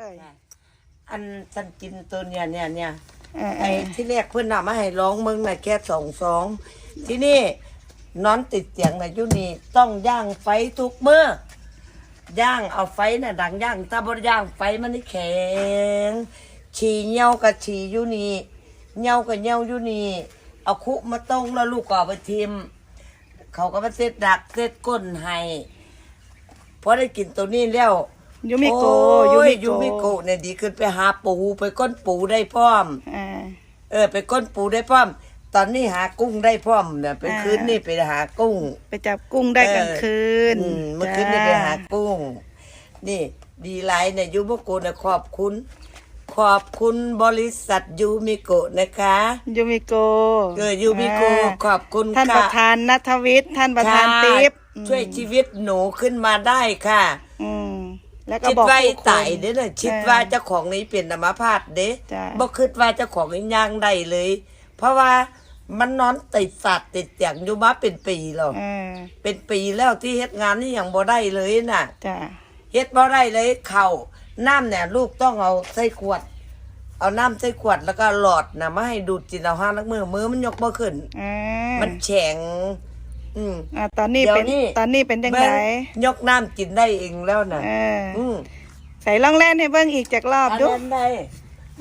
เอ้ยอันฉันกินตัวเนี่ยเนี่ยเนี่ยเออเอไอ้อที่แรกเพื่อนนำมาให้ร้องมึงน่ะแค่สองสองที่นี่นอนติดเตียงนะอยุนี่ต้องย่างไฟทุกมื้อย่างเอาไฟน่ะดังย่างถ้าบ่ย่างไฟมันนี่แข็งฉี่เหนียวกับฉี่อยุนี่เหนียวกับเหนียวอยุนี่เอาคุมาต้งแล้วลูกก็เอาไปทิม เขาก็มาเซ็ตดักเซ็ตก้นให้ พอได้กินตัวนี้แล้ว ยูมิโกโอ้ยูยมิยูมิโกโกะเนี่ยดีขึ้นไปหาปูไปก้นปูได้พร้อมอ่าเออ ไปก้นปูได้พร้อม ตอนนี้หากุ้งได้พร้อมเนี่ยไปอ่าคืนนี่ไปหากุ้ง ไปจับกุ้งได้เออกลางคืนอืมเมื่อคืนนี่ไปหากุ้ง นี่ ดีไลน์เนี่ยยูมิโกะเนี่ยขอบคุณ ขอบคุณบริษัทยูมิโกะนะคะยูมิโกเออยูมิโกะอ่าขอบคุณท่านค่ะประธานนัทวิทย์ท่านประธานค่ะติ๊บช่วยชีวิตหนูขึ้นมาได้ค่ะอืม แล้วก็คิดบอกว่าผู้คน ตายเด้อน่ะคิดว่าเจ้าของนี้เป็นอัมพาตเด้จ้ะ บ่คิดว่าเจ้าของนี้ย่างได้เลย เพราะว่ามันนอนติดสัตว์ติดเตียงอยู่มาเป็นปีแล้วเออเป็นปีแล้วที่เฮ็ดงานนี่ยังบ่ได้เลยน่ะ จ้ะเฮ็ดบ่ได้เลยเข้าวน้ำเนี่ยลูกต้องเอาใส่ขวด เอาน้ำใส่ขวดแล้วก็หลอดน่ะมาให้ดูดจินเอาห้านักมือมือมันยกบ่ขึ้นอ่ามันแข็ง อืม อ่าตอนนี้เดี๋ยวเป็นนี้ ตอนนี้เป็นจังไดเบิ่งยกน้ำกินได้เองแล้วน่ะเอออืมใส่ล่องแล่นให้เบิ่งอีกจากรอบอะดูเล่นได้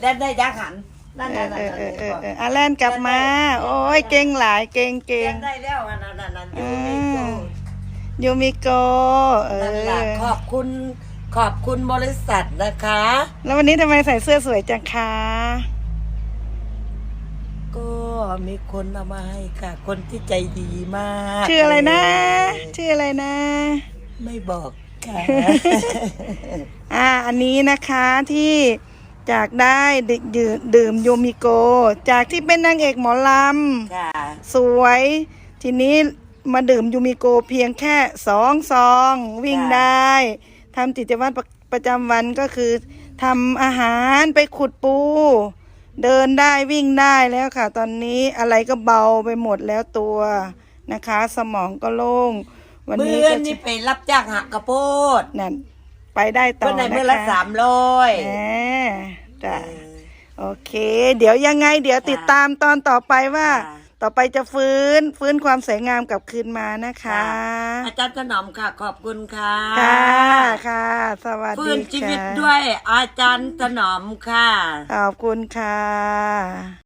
เล่นได้ยักหันนั่นเอนั่อนเอนั่อนเออเออเออนั่นอาแล่นกลับมา โอ้ยเก่งหลายเก่งเก่เล่งนได้แล้วอันนั่นนั่นนั่นอืมยูมิโกะยูมิโกเอนั่นล่ะอขอบคุณขอบคุณบริษัทนะคะ แล้ววันนี้ทำไมใส่เสื้อสวยจังคะก็ มีคนเอามาให้ค่ะ คนที่ใจดีมากชื่ออะไรนะเลยชื่ออะไรนะ ไม่บอกค่ะอ่าอันนี้นะคะที่จากได้ดื่มดื่มโยมิโก จากที่เป็นนางเอกหมอลค่ะำสวย ทีนี้มาดื่มยูมิโกเพียงแค่สองซอง วิ่งได้ทำกิจวัตรประประจำวันก็คือทำอาหารไปขุดปู เดินได้วิ่งได้แล้วค่ะ ตอนนี้อะไรก็เบาไปหมดแล้วตัวนะคะ สมองก็โล่ง วันเมื่นี้อก็นี่ไปรับจ้างหักกระโพดนั่นไปได้ต่อเพื่อนไหนนะคะเมื่อละสามร้อยแหมจ้ะโอเค เดี๋ยวยังไง เดี๋ยวติดตามตอนต่อไปว่า ค่ะ ต่อไปจะฟื้นฟื้นความสวยงามกลับคืนมานะคะ อาจารย์ถนอมค่ะ ขอบคุณค่ะ ค่ะค่ะ สวัสดีฟื้นชีวิตค่ะด้วยอาจารย์ถนอมค่ะ ขอบคุณค่ะ